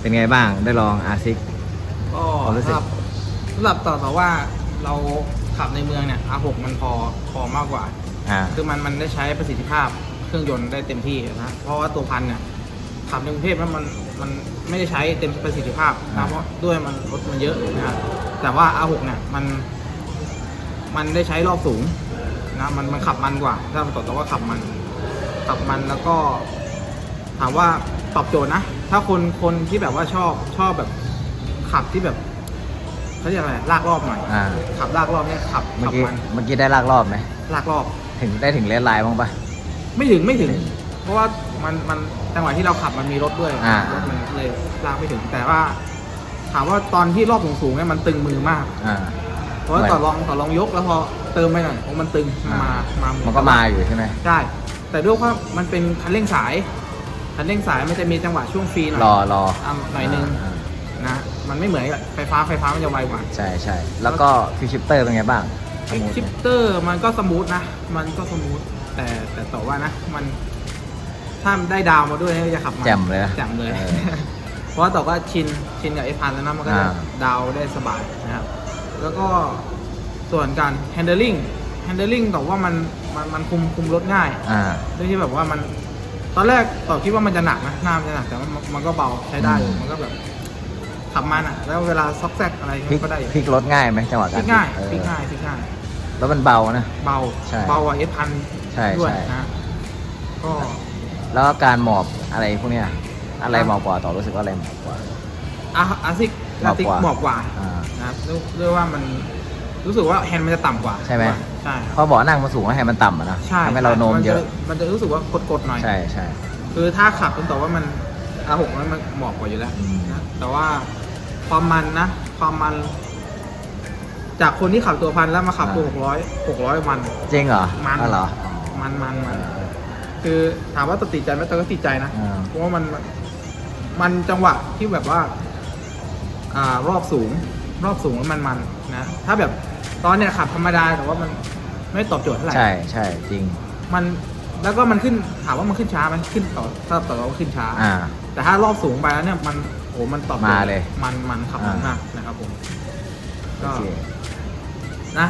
เป็นไงบ้างได้ลองอาซิก ก็ความรู้สึก สำหรับสำหรับต่อต่อว่าเราขับในเมืองเนี่ย R6 มันพอพอมากกว่า อ่า คือมันมันได้ใช้ประสิทธิภาพเครื่องยนต์ได้เต็มที่นะเพราะว่าตัวพันเนี่ยขับในกรุงเทพแล้วมันมันไม่ได้ใช้เต็มประสิทธิภาพนะเพราะด้วยมันรถมันเยอะนะครับแต่ว่า R6 เนี่ยมัน มันได้ใช้รอบสูงนะมันมันขับมันกว่า ถ้าต่อต่อว่าขับมัน ขับมันแล้วก็ ถามว่าตอบโจทย์นะ ถ้าคนคนที่แบบว่าชอบชอบแบบขับที่แบบเขาเรียกอะไรลากรอบหน่อยอ่า ขับลากรอบเนี่ยขับเมื่อขับกี้มันเมื่อกี้ได้ลากรอบไหมลากรอบ ถึงได้ถึงเลนไลน์บ้างปะ ไม่ถึงไม่ถึง เพราะว่ามันมันจังหวะที่เราขับมันมีรถด้วยอ่า รถมันเลยลากไม่ถึงแต่ว่า ถามว่าตอนที่รอบสูงๆเนี่ยมันตึงมือมาก อ่า เพราะว่าเหมือน ต่อรองต่อรองยกแล้วพอเติมไปหน่อยโอ้มันตึงมันมามามัมันก็มาอยู่ใช่ไหม ได้ แต่ด้วยว่ามันเป็นคันเร่งสาย คันเร่งสายมันจะมีจังหวะช่วงฟรีหน่อยรอรออะหน่อยนึงานะมันไม่เหมือนกับไฟฟ้าไฟฟ้ามันจะไวกว่าใช่ใช่แล้วก็ฟิวชิปเตอร์เป็นไงบ้างสมูทชิปไหมเตอร์มันก็สมูทนะ มันก็สมูทแต่แต่ต่อว่านะมันถ้าได้ดาวมาด้วยเนี่ยจะขับมันแจ่มเลยนะแจ่มเลย ออ เพราะว่าต่อว่าชินชินกับไอพันแล้วนะมันก็จะอ่า ดาวได้สบายนะครับ แล้วก็ส่วนการ handling handling ต่อว่ามันมันมันคุมคุมรถง่ายอ่า ด้วยที่แบบว่ามัน ตอนแรกต่อคิดว่ามันจะหนักนะหน้ามันจะหนักแต่ว่ามันมันก็เบาใช้ได้อยู่อืมมันก็แบบขับมันอะ แล้วเวลาซอกแซกอะไรพลิกก็ได้อยู่พลิกรถง่ายไหมจังหวะพการลิกง่ายเออพลิกง่ายพลิกง่าย แล้วมันเบานะ เบาใช่เบากว่าเอสพันใช่ด้วยใช่ นะก็แล้วก็การหมอบอะไรพวกเนี้ยอะไรหมอบกว่าต่อรู้สึกว่าอะไรหมอบกว่าอาอาซิกอาซิกเหเหมาะมาะกกว่าว่าอ่า นะครับด้วยด้วยว่ามัน รู้สึกว่าแฮนด์มันจะต่ำกว่าใช่ไหม ใช่ครับเพราะเบาะนั่งมันสูงแล้วให้มันต่ำอะนะใช่ทำให้เราโน้มนเยจะอะ มันจะรู้สึกว่ากดๆหน่อย ใช่ใช่ คือถ้าขับจนต่อว่ามันอาหกมันมันเหมาะกว่าอยู่แล้วอืม นะแต่ว่าความมันนะ ความมัน จากคนที่ขับตัวพันแล้วมาขับตัวหกร้อยหกร้อยมัน จริงเหรอมัน อ๋อเหรอมันมันมัน คือถามว่าตติดใจไหมแต่ก็ติดใจนะ อ่า เพราะว่ามันมันจังหวะที่แบบว่า อ่ารอบสูง รอบสูงแล้วมันมันนะถ้าแบบ ตอนเนี้ยขับธรรมดาแต่ว่ามันไม่ตอบโจทย์เท่าไหร่ ใช่ใช่จริง มันแล้วก็มันขึ้นถามว่ามันขึ้นช้าไหมขึ้นต่อถ้าต่อเราขึ้นช้า อ่า แต่ถ้ารอบสูงไปแล้วเนี่ยมันโอ้มันตอบโจทมาย์เลย มันมันขับมันอ่ามมากนะครับผมโอก็ เค นะ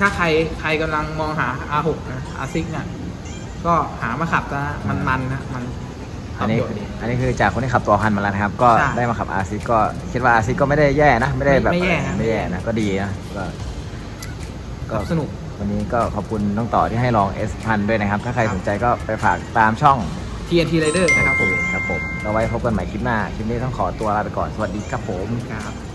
ถ้าใครใครกำลังมองหา R6 นะ R6 เนี่ยก็หามาขับนะมันมันนะ มันตอัอนบนี้โจทย์ดี อันนี้คือจากคนที่ขับตัวพันมาแล้วนะครับ ก็ใช่ได้มาขับอาซิก็คิดว่าอาซิก็ไม่ได้แย่นะ ไม่ได้แบบไม่ไม่แย่นะไม่แย่นะ ก็ดีนะก็ ก็ขับสนุก วันนี้ก็ขอบคุณน้องต่อที่ให้ลอง S พันด้วยนะครับ ถ้าใครสนใจก็ไปฝากตามช่อง TNT Rider นะครับผม ครับผมเราไว้พบกันใหม่คลิปหน้า คลิปนี้ต้องขอตัวลาไปก่อน สวัสดีครับผม ครับ